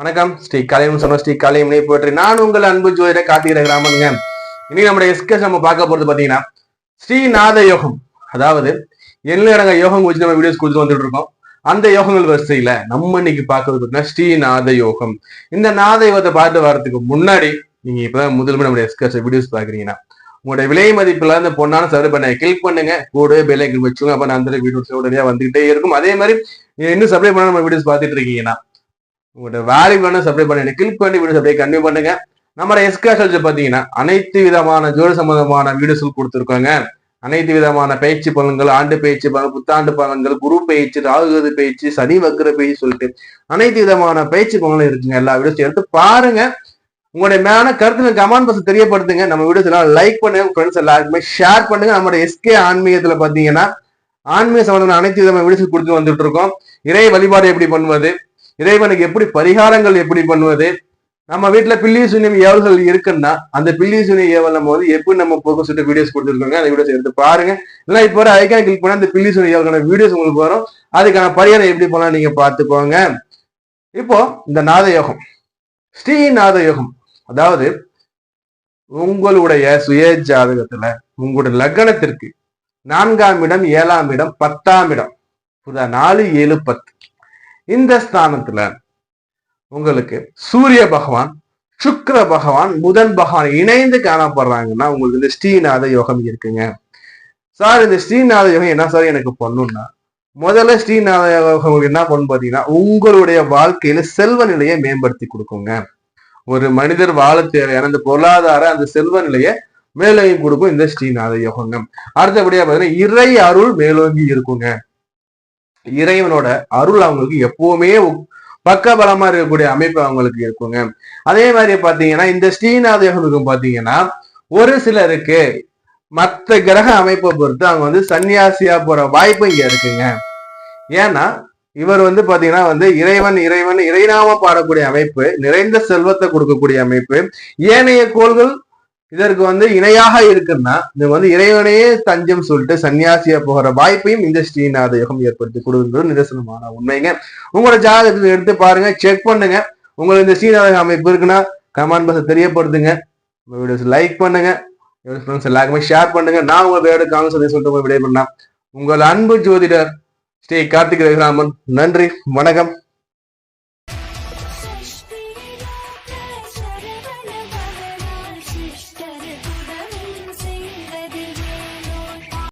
வணக்கம். ஸ்ரீ கலையம் சொன்ன ஸ்ரீ கலையம் போற்றி. நான் உங்கள் அன்பு ஜோதிட காத்திர கிராமனுங்க இனி நம்முடைய எஸ்கஸ் நம்ம பார்க்க போறது பாத்தீங்கன்னா ஸ்ரீநாத யோகம். அதாவது என்ன இடங்க யோகம் வச்சு நம்ம வீடியோஸ் கொடுத்து வந்துட்டு இருக்கோம். அந்த யோகங்கள் வரிசையில நம்ம இன்னைக்கு பார்க்கறது பார்த்தீங்கன்னா ஸ்ரீநாத யோகம். இந்த நாத யோகத்தை பார்த்து வர்றதுக்கு முன்னாடி நீங்க இப்பதான் முதல்வர் நம்முடைய எஸ்கஸ் வீடியோஸ் பாக்குறீங்கன்னா உங்களுடைய விலை மதிப்புல இந்த பொண்ணான சர்வ் பண்ண கிளிக் பண்ணுங்க. கூட பெல்லைக்கன் வச்சுங்க அப்ப நான் அந்த வீடியோஸ் உடனே வந்துகிட்டே இருக்கும். அதே மாதிரி இன்னும் சப்ளை பண்ண நம்ம வீடியோஸ் பார்த்துட்டு இருக்கீங்கன்னா உங்களோட வேல்யூ சப்ளை பண்ணி கிளிக் பண்ணி வீடியோஸ் அப்படியே கண்டினியூ பண்ணுங்க. நம்ம எஸ்காசல்ஸ் பாத்தீங்கன்னா அனைத்து விதமான ஜோடி சம்பந்தமான வீடியோஸ் கொடுத்துருக்காங்க. அனைத்து விதமான பயிற்சி பலன்கள் ஆண்டு பயிற்சி பலன் புத்தாண்டு பலன்கள் குரு பயிற்சி ராகுகது பயிற்சி சனி வக்கர பயிற்சி சொல்லிட்டு அனைத்து விதமான பயிற்சி பலன்களும் இருக்குங்க. எல்லா வீடியோஸ் எடுத்து பாருங்க. உங்களுடைய மேலான கருத்துங்க கமெண்ட் பாக்ஸ் தெரியப்படுத்துங்க. நம்ம வீடியோஸ் எல்லாம் லைக் பண்ணுங்க. ஃப்ரெண்ட்ஸ் எல்லாருக்குமே ஷேர் பண்ணுங்க. நம்மளோட எஸ்கே ஆன்மீகத்துல பாத்தீங்கன்னா ஆன்மீக சம்பந்தமான அனைத்து விதமான வீடியோஸ் கொடுத்து வந்துட்டு இருக்கோம். இறை வழிபாடு எப்படி பண்ணுவது? இறைவனுக்கு எப்படி பரிகாரங்கள் எப்படி பண்ணுவது? நம்ம வீட்டுல பில்லி சூன்யம் ஏவல்கள் இருக்குன்னா அந்த பில்லி சூன்யம் ஏவல் நம்ம வந்து எப்படி நம்ம போக சொல்லிட்டு வீடியோஸ் கொடுத்துருக்கோங்க அந்த வீடியோஸ் எடுத்து பாருங்க. இல்லை இப்போ வர ஐக்கான கிளிக் பண்ணா அந்த பில்லி சூன்யம் ஏவலுக்கான வீடியோஸ் உங்களுக்கு வரும். அதுக்கான பரிகாரம் எப்படி பண்ணலாம் நீங்க பார்த்துக்கோங்க. இப்போ இந்த நாத யோகம் ஸ்ரீ நாத யோகம் அதாவது உங்களுடைய சுய ஜாதகத்துல உங்களுடைய லக்னத்திற்கு நான்காம் இடம் ஏழாம் இடம் பத்தாம் இடம். நாலு ஏழு பத்து. இந்த ஸ்தானத்துல உங்களுக்கு சூரிய பகவான் சுக்ர பகவான் புதன் பகவான் இணைந்து காணப்படுறாங்கன்னா உங்களுக்கு இந்த ஸ்ரீநாத யோகம் இருக்குங்க. சார் இந்த ஸ்ரீநாத யோகம் என்ன சார் எனக்கு பண்ணுன்னா முதல்ல ஸ்ரீநாத யோகம் என்ன பண்ணும் பாத்தீங்கன்னா உங்களுடைய வாழ்க்கையில செல்வ நிலையை மேம்படுத்தி கொடுக்குங்க. ஒரு மனிதர் வாழ தேவையான அந்த பொருளாதார அந்த செல்வ நிலையை மேலோங்கி கொடுக்கும் இந்த ஸ்ரீநாத யோகங்க. அடுத்தபடியா பாத்தீங்கன்னா இறை அருள் மேலோங்கி இருக்குங்க. இறைவனோட அருள் அவங்களுக்கு எப்பவுமே பக்க பலமா இருக்கக்கூடிய அமைப்பு அவங்களுக்கு இருக்குங்க. அதே மாதிரி பாத்தீங்கன்னா இந்த ஸ்ரீநாத யோகம் பாத்தீங்கன்னா ஒரு சிலருக்கு மத்த கிரக அமைப்பை பொறுத்து அவங்க வந்து சன்னியாசியா போற வாய்ப்பு இங்க இருக்குங்க. ஏன்னா இவர் வந்து பாத்தீங்கன்னா வந்து இறைவன் இறைவன் இறைநாம பாடக்கூடிய அமைப்பு நிறைந்த செல்வத்தை கொடுக்கக்கூடிய அமைப்பு ஏனைய கோள்கள் இதற்கு வந்து இணையாக இருக்குன்னா இது வந்து இறைவனையே தஞ்சம் சொல்லிட்டு சன்னியாசியா போகிற வாய்ப்பையும் இந்த ஸ்ரீநாத யோகம் ஏற்படுத்தி கொடுக்குறது நிதர்சனமான உண்மைங்க. உங்களோட ஜாதகத்தை எடுத்து பாருங்க செக் பண்ணுங்க. உங்களுக்கு இந்த ஸ்ரீநாத அமைப்பு இருக்குன்னா கமெண்ட் பாக்ஸ் தெரியப்படுத்துங்க. வீடியோஸ் லைக் பண்ணுங்க. ஃப்ரெண்ட்ஸ் எல்லாருக்குமே ஷேர் பண்ணுங்க. நான் உங்க வேறு காமெண்ட்ஸ் சொல்லிட்டு போய் விடைய பண்ணலாம் உங்கள் அன்பு ஜோதிடர் ஸ்ரீ கார்த்திக் ரகுராமன் நன்றி வணக்கம்.